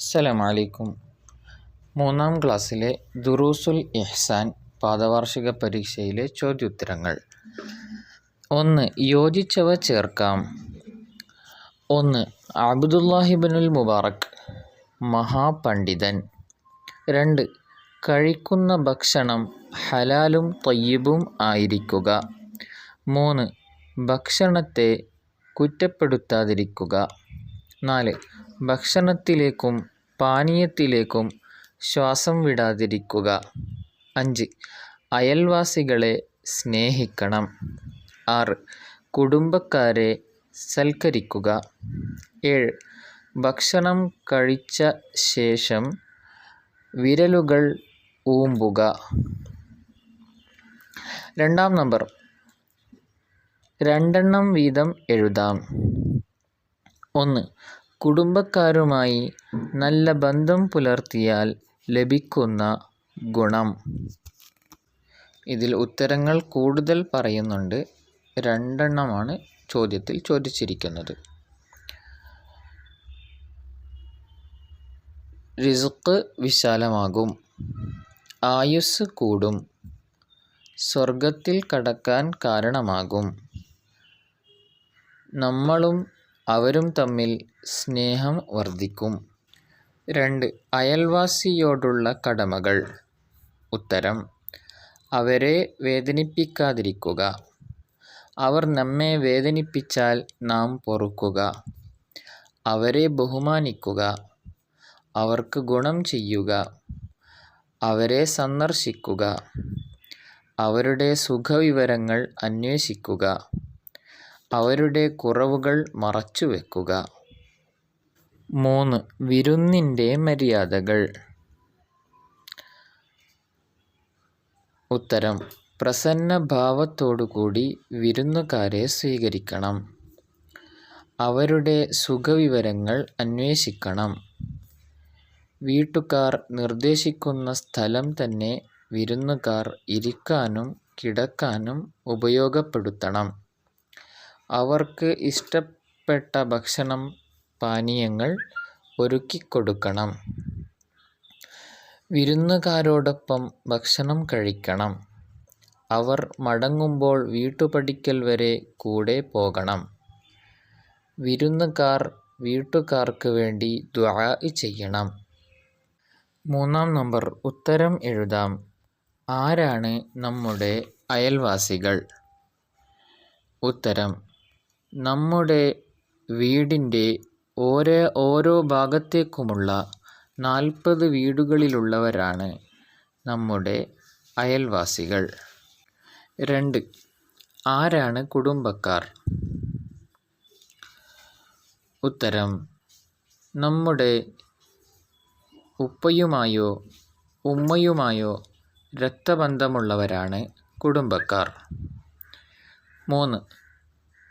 അസ്സലാമലൈക്കും. മൂന്നാം ക്ലാസ്സിലെ ദുറൂസുൽ ഇഹ്സാൻ പാദവാർഷിക പരീക്ഷയിലെ ചോദ്യോത്തരങ്ങൾ. ഒന്ന് യോജിച്ചവ ചേർക്കാം. ഒന്ന് അബ്ദുല്ലാഹിബിനുൽ മുബാറക് മഹാപണ്ഡിതൻ. രണ്ട് കഴിക്കുന്ന ഭക്ഷണം ഹലാലും തയ്യിബും ആയിരിക്കുക. മൂന്ന് ഭക്ഷണത്തെ കുറ്റപ്പെടുത്താതിരിക്കുക. നാല് ഭക്ഷണത്തിലേക്കും പാനീയത്തിലേക്കും ശ്വാസം വിടാതിരിക്കുക. അഞ്ച്. അയൽവാസികളെ സ്നേഹിക്കണം. ആറ്. കുടുംബക്കാരെ സൽക്കരിക്കുക. ഏഴ്. ഭക്ഷണം കഴിച്ച ശേഷം വിരലുകൾ ഊമ്പുക. രണ്ടാം നമ്പർ. രണ്ടെണ്ണം വീതം എഴുതാം. ഒന്ന്. കുടുംബക്കാരുമായി നല്ല ബന്ധം പുലർത്തിയാൽ ലഭിക്കുന്ന ഗുണം. ഇതിൽ ഉത്തരങ്ങൾ കൂടുതൽ പറയുന്നുണ്ട്. രണ്ടെണ്ണമാണ് ചോദ്യത്തിൽ ചോദിച്ചിരിക്കുന്നത്. റിസുക്ക് വിശാലമാകും. ആയുസ് കൂടും. സ്വർഗത്തിൽ കടക്കാൻ കാരണമാകും. നമ്മളും അവരും തമ്മിൽ സ്നേഹം വർദ്ധിക്കും. രണ്ട് അയൽവാസിയോടുള്ള കടമകൾ. ഉത്തരം അവരെ വേദനിപ്പിക്കാതിരിക്കുക. അവർ നമ്മെ വേദനിപ്പിച്ചാൽ നാം പൊറുക്കുക. അവരെ ബഹുമാനിക്കുക. അവർക്ക് ഗുണം ചെയ്യുക. അവരെ സന്ദർശിക്കുക. അവരുടെ സുഖവിവരങ്ങൾ അന്വേഷിക്കുക. അവരുടെ കുറവുകൾ മറച്ചുവെക്കുക മൂന്ന് വിരുന്നിന്റെ മര്യാദകൾ. ഉത്തരം പ്രസന്ന ഭാവത്തോടുകൂടി വിരുന്നുകാരെ സ്വീകരിക്കണം. അവരുടെ സുഖവിവരങ്ങൾ അന്വേഷിക്കണം. വീട്ടുകാർ നിർദ്ദേശിക്കുന്ന സ്ഥലം തന്നെ വിരുന്നുകാർ ഇരിക്കാനും കിടക്കാനും ഉപയോഗപ്പെടുത്തണം. അവർക്ക് ഇഷ്ടപ്പെട്ട ഭക്ഷണം പാനീയങ്ങൾ ഒരുക്കിക്കൊടുക്കണം. വിരുന്നുകാരോടൊപ്പം ഭക്ഷണം കഴിക്കണം. അവർ മടങ്ങുമ്പോൾ വീട്ടുപടിക്കൽ വരെ കൂടെ പോകണം. വിരുന്നുകാർ വീട്ടുകാർക്ക് വേണ്ടി ദ്വാ ചെയ്യണം. മൂന്നാം നമ്പർ ഉത്തരം എഴുതാം. ആരാണ് നമ്മുടെ അയൽവാസികൾ? ഉത്തരം നമ്മുടെ വീടിന്റെ ഓരോ ഓരോ ഭാഗത്തേക്കുമുള്ള നാൽപ്പത് വീടുകളിലുള്ളവരാണ് നമ്മുടെ അയൽവാസികൾ. രണ്ട് ആരാണ് കുടുംബക്കാർ? ഉത്തരം നമ്മുടെ ഉപ്പയുമായോ ഉമ്മയുമായോ രക്തബന്ധമുള്ളവരാണ് കുടുംബക്കാർ. മൂന്ന്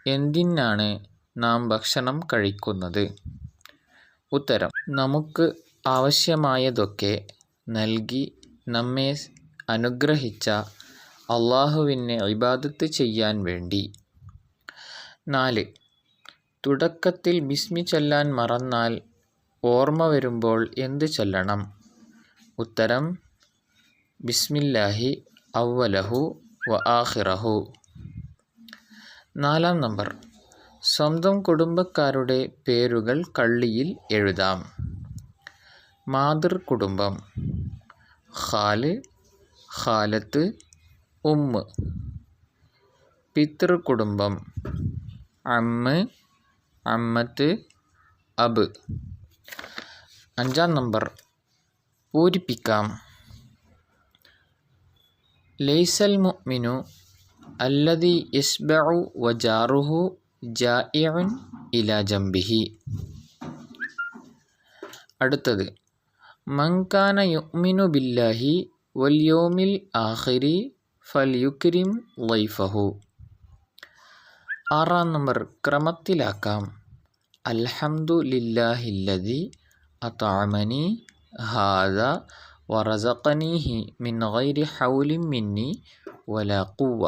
എന്തിനാണ് നാം ഭക്ഷണം കഴിക്കുന്നത്? ഉത്തരം. നമുക്ക് ആവശ്യമായതൊക്കെ നൽകി നമ്മെ അനുഗ്രഹിച്ച അള്ളാഹുവിനെ ഇബാദത്ത് ചെയ്യാൻ വേണ്ടി. നാല്. തുടക്കത്തിൽ ബിസ്മി ചൊല്ലാൻ മറന്നാൽ ഓർമ്മ വരുമ്പോൾ എന്ത് ചൊല്ലണം? ഉത്തരം. ബിസ്മില്ലാഹി അവലഹു വ ആഹിറഹു നാലാം നമ്പർ. സ്വന്തം കുടുംബക്കാരുടെ പേരുകൾ കള്ളിയിൽ എഴുതാം. മാതൃ കുടുംബം. ഖാൽ ഉമ്മ. പിതൃ കുടുംബം. അമ്മ അമ്മത്ത് അബ്. അഞ്ചാം നമ്പർ. പൂരിപ്പിക്കാം. ലൈസൽ മുഅ്മിനു അല്ലതി യസ്ബഉ വജാറുഹു ജാഇഉൻ ഇലാ ജംബിഹി. അടുത്തത് മങ്കാന യുഅ്മിനു ബില്ലാഹി വൽ യൗമിൽ ആഖിരി ഫൽയുക്രിം ലൈഫഹു ആറാം നമ്പർ ക്രമത്തിലാക്കാം. അൽഹംദു ലില്ലാഹില്ലതി അതാമനി ഹാദ വറസഖനീഹി മിൻ ഗൈരി حول മിന്നി ولا ഖുവ്വ.